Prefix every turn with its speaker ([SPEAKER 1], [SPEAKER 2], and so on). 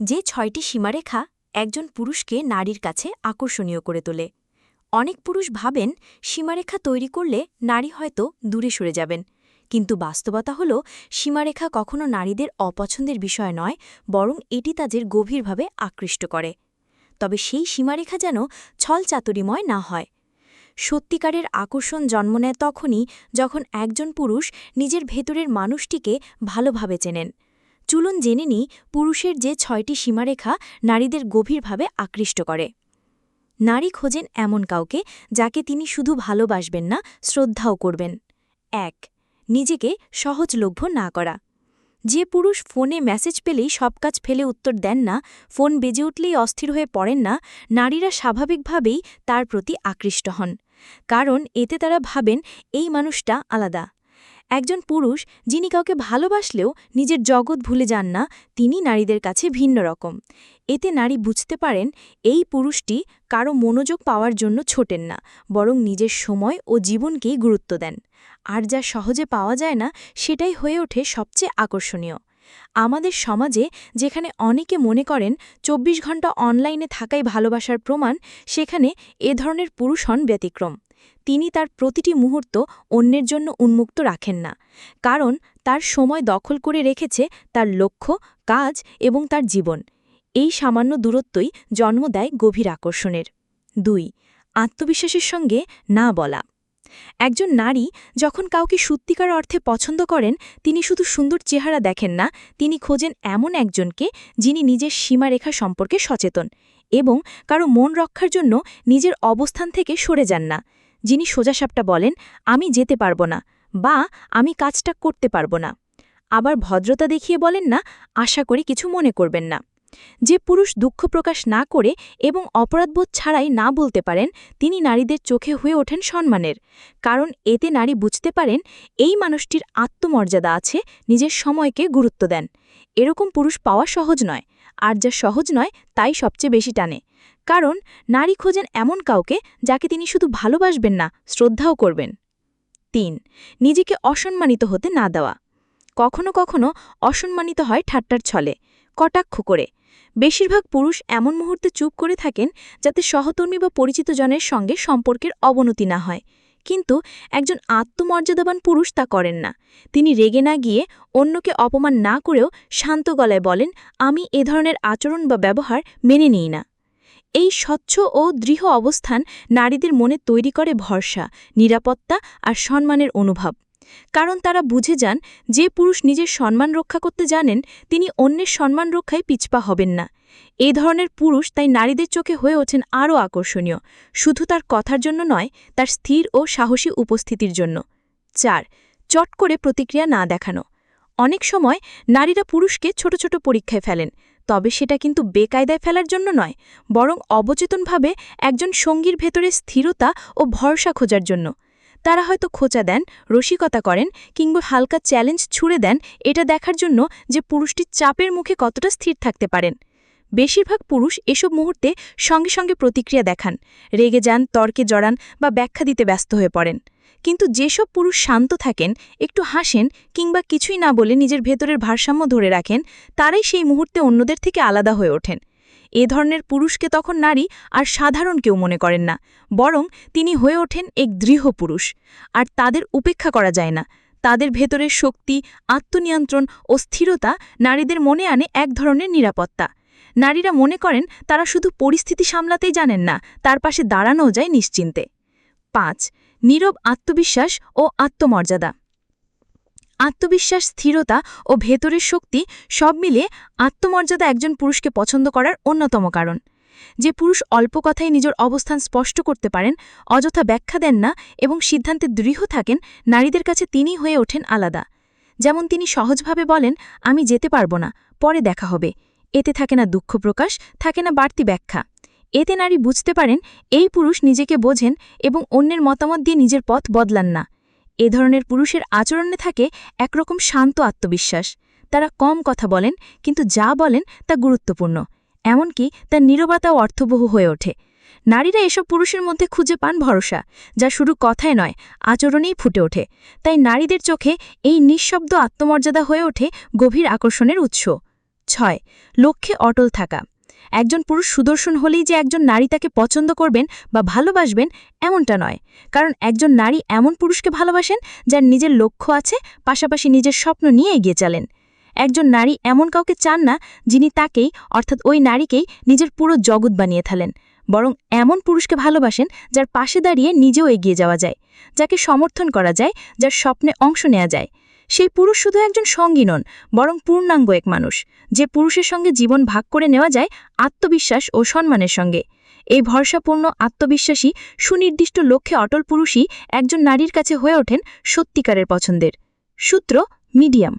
[SPEAKER 1] যে ছয়টি সীমারেখা একজন পুরুষকে নারীর কাছে আকর্ষণীয় করে তোলে। অনেক পুরুষ ভাবেন সীমারেখা তৈরি করলে নারী হয়তো দূরে সরে যাবেন। কিন্তু বাস্তবতা হল, সীমারেখা কখনো নারীদের অপছন্দের বিষয় নয়, বরং এটি তাদের গভীরভাবে আকৃষ্ট করে। তবে সেই সীমারেখা যেন ছলচাতুরিময় না হয়। সত্যিকারের আকর্ষণ জন্ম নেয় তখনই যখন একজন পুরুষ নিজের ভেতরের মানুষটিকে ভালোভাবে চেনেন। চুলুন জেনে নি পুরুষের যে ছয়টি সীমারেখা নারীদের গভীরভাবে আকৃষ্ট করে। নারী খোঁজেন এমন কাউকে যাকে তিনি শুধু ভালোবাসবেন না, শ্রদ্ধাও করবেন। এক, নিজেকে সহজলভ্য না করা। যে পুরুষ ফোনে মেসেজ পেলেই সব কাজ ফেলে উত্তর দেন না, ফোন বেজে উঠলেই অস্থির হয়ে পড়েন না, নারীরা স্বাভাবিকভাবেই তার প্রতি আকৃষ্ট হন। কারণ এতে তারা ভাবেন, এই মানুষটা আলাদা। একজন পুরুষ যিনি কাউকে ভালোবাসলেও নিজের জগৎ ভুলে যান না, তিনি নারীদের কাছে ভিন্ন রকম। এতে নারী বুঝতে পারেন এই পুরুষটি কারও মনোযোগ পাওয়ার জন্য ছোটেন না, বরং নিজের সময় ও জীবনকেই গুরুত্ব দেন। আর যা সহজে পাওয়া যায় না, সেটাই হয়ে ওঠে সবচেয়ে আকর্ষণীয়। আমাদের সমাজে যেখানে অনেকে মনে করেন ২৪ ঘণ্টা অনলাইনে থাকাই ভালোবাসার প্রমাণ, সেখানে এ ধরনের পুরুষ হন ব্যতিক্রম। তিনি তার প্রতিটি মুহূর্ত অন্যের জন্য উন্মুক্ত রাখেন না, কারণ তার সময় দখল করে রেখেছে তার লক্ষ্য, কাজ এবং তার জীবন। এই সামান্য দূরত্বই জন্ম দেয় গভীর আকর্ষণের। দুই, আত্মবিশ্বাসের সঙ্গে না বলা। একজন নারী যখন কাউকে সত্যিকার অর্থে পছন্দ করেন, তিনি শুধু সুন্দর চেহারা দেখেন না, তিনি খোঁজেন এমন একজনকে যিনি নিজের সীমারেখা সম্পর্কে সচেতন এবং কারও মন রক্ষার জন্য নিজের অবস্থান থেকে সরে যান না। যিনি সোজাসাপটা বলেন, আমি যেতে পারব না বা আমি কাজটা করতে পারব না আবার ভদ্রতা দেখিয়ে বলেন না, আশা করি কিছু মনে করবেন না যে পুরুষ দুঃখ প্রকাশ না করে এবং অপরাধবোধ ছাড়াই না বলতে পারেন, তিনি নারীদের চোখে হয়ে ওঠেন সম্মানের। কারণ এতে নারী বুঝতে পারেন, এই মানুষটির আত্মমর্যাদা আছে, নিজের সময়কে গুরুত্ব দেন। এরকম পুরুষ পাওয়া সহজ নয়। আর যা সহজ নয়, তাই সবচেয়ে বেশি টানে। কারণ নারী খোঁজেন এমন কাউকে যাকে তিনি শুধু ভালোবাসবেন না, শ্রদ্ধাও করবেন। তিন, নিজেকে অসম্মানিত হতে না দেওয়া। কখনো কখনো অসম্মানিত হয় ঠাট্টার ছলে, কটাক্ষ করে। বেশিরভাগ পুরুষ এমন মুহূর্তে চুপ করে থাকেন যাতে সহকর্মী বা পরিচিত জনের সঙ্গে সম্পর্কের অবনতি না হয়। কিন্তু একজন আত্মমর্যাদাবান পুরুষ তা করেন না। তিনি রেগে না গিয়ে অন্যকে অপমান না করেও শান্ত গলায় বলেন, আমি এ ধরনের আচরণ বা ব্যবহার মেনে নিই না। এই স্বচ্ছ ও দৃঢ় অবস্থান নারীদের মনে তৈরি করে ভরসা, নিরাপত্তা আর সম্মানের অনুভব। কারণ তারা বুঝে যান, যে পুরুষ নিজের সম্মান রক্ষা করতে জানেন, তিনি অন্যের সম্মান রক্ষায় পিছপা হবেন না। এই ধরনের পুরুষ তাই নারীদের চোখে হয়ে ওঠেন আরও আকর্ষণীয়, শুধু তার কথার জন্য নয়, তার স্থির ও সাহসী উপস্থিতির জন্য। চার, চট করে প্রতিক্রিয়া না দেখানো। অনেক সময় নারীরা পুরুষকে ছোট ছোট পরীক্ষায় ফেলেন। তবে সেটা কিন্তু বেকায়দায় ফেলার জন্য নয়, বরং অবচেতনভাবে একজন সঙ্গীর ভেতরে স্থিরতা ও ভরসা খোঁজার জন্য। তারা হয়তো খোঁচা দেন, রসিকতা করেন, কিংবা হালকা চ্যালেঞ্জ ছুড়ে দেন, এটা দেখার জন্য যে পুরুষটি চাপের মুখে কতটা স্থির থাকতে পারেন। বেশিরভাগ পুরুষ এসব মুহূর্তে সঙ্গে সঙ্গে প্রতিক্রিয়া দেখান, রেগে যান, তর্কে জড়ান বা ব্যাখ্যা দিতে ব্যস্ত হয়ে পড়েন। কিন্তু যেসব পুরুষ শান্ত থাকেন, একটু হাসেন কিংবা কিছুই না বলে নিজের ভেতরের ভারসাম্য ধরে রাখেন, তারাই সেই মুহূর্তে অন্যদের থেকে আলাদা হয়ে ওঠেন। এ ধরনের পুরুষকে তখন নারী আর সাধারণ কেউ মনে করেন না, বরং তিনি হয়ে ওঠেন এক দৃঢ় পুরুষ। আর তাদের উপেক্ষা করা যায় না, তাদের ভেতরের শক্তি, আত্মনিয়ন্ত্রণ ও স্থিরতা নারীদের মনে আনে এক ধরনের নিরাপত্তা। নারীরা মনে করেন তারা শুধু পরিস্থিতি সামলাতেই জানেন না, তার পাশে দাঁড়ানোও যায় নিশ্চিন্তে। পাঁচ নীরব আত্মবিশ্বাস ও আত্মমর্যাদা। আত্মবিশ্বাস, স্থিরতা ও ভেতরের শক্তি সব মিলিয়ে আত্মমর্যাদা একজন পুরুষকে পছন্দ করার অন্যতম কারণ। যে পুরুষ অল্প কথায় নিজের অবস্থান স্পষ্ট করতে পারেন, অযথা ব্যাখ্যা দেন না এবং সিদ্ধান্তে দৃঢ় থাকেন, নারীদের কাছে তিনি হয়ে ওঠেন আলাদা। যেমন তিনি সহজভাবে বলেন, আমি যেতে পারব না, পরে দেখা হবে। এতে থাকে না দুঃখ প্রকাশ, থাকে না বাড়তি ব্যাখ্যা। এতে নারী বুঝতে পারেন এই পুরুষ নিজেকে বোঝেন এবং অন্যের মতামত দিয়ে নিজের পথ বদলান না। এ ধরনের পুরুষের আচরণে থাকে একরকম শান্ত আত্মবিশ্বাস। তারা কম কথা বলেন, কিন্তু যা বলেন তা গুরুত্বপূর্ণ। এমনকি তার নীরবতাও অর্থবহ হয়ে ওঠে। নারীরা এসব পুরুষের মধ্যে খুঁজে পান ভরসা, যা শুধু কথায় নয়, আচরণেই ফুটে ওঠে। তাই নারীদের চোখে এই নিঃশব্দ আত্মমর্যাদা হয়ে ওঠে গভীর আকর্ষণের উৎস। ছয়, লক্ষ্যে অটল থাকা। একজন পুরুষ সুদর্শন হলেই যে একজন নারী তাকে পছন্দ করবেন বা ভালোবাসবেন এমনটা নয়। কারণ একজন নারী এমন পুরুষকে ভালোবাসেন যার নিজের লক্ষ্য আছে, পাশাপাশি নিজের স্বপ্ন নিয়ে এগিয়ে চলেন। একজন নারী এমন কাউকে চান না যিনি তাকেই, অর্থাৎ ওই নারীকেই নিজের পুরো জগৎ বানিয়ে থালেন বরং এমন পুরুষকে ভালোবাসেন যার পাশে দাঁড়িয়ে নিজেও এগিয়ে যাওয়া যায়, যাকে সমর্থন করা যায়, যার স্বপ্নে অংশ নেওয়া যায়। সেই পুরুষ শুধু একজন সঙ্গী নন, বরং পূর্ণাঙ্গ এক মানুষ, যে পুরুষের সঙ্গে জীবন ভাগ করে নেওয়া যায় আত্মবিশ্বাস ও সম্মানের সঙ্গে। এই ভরসাপূর্ণ আত্মবিশ্বাসী সুনির্দিষ্ট লক্ষ্যে অটল পুরুষই একজন নারীর কাছে হয়ে ওঠেন সত্যিকারের পছন্দের। সূত্র, মিডিয়াম।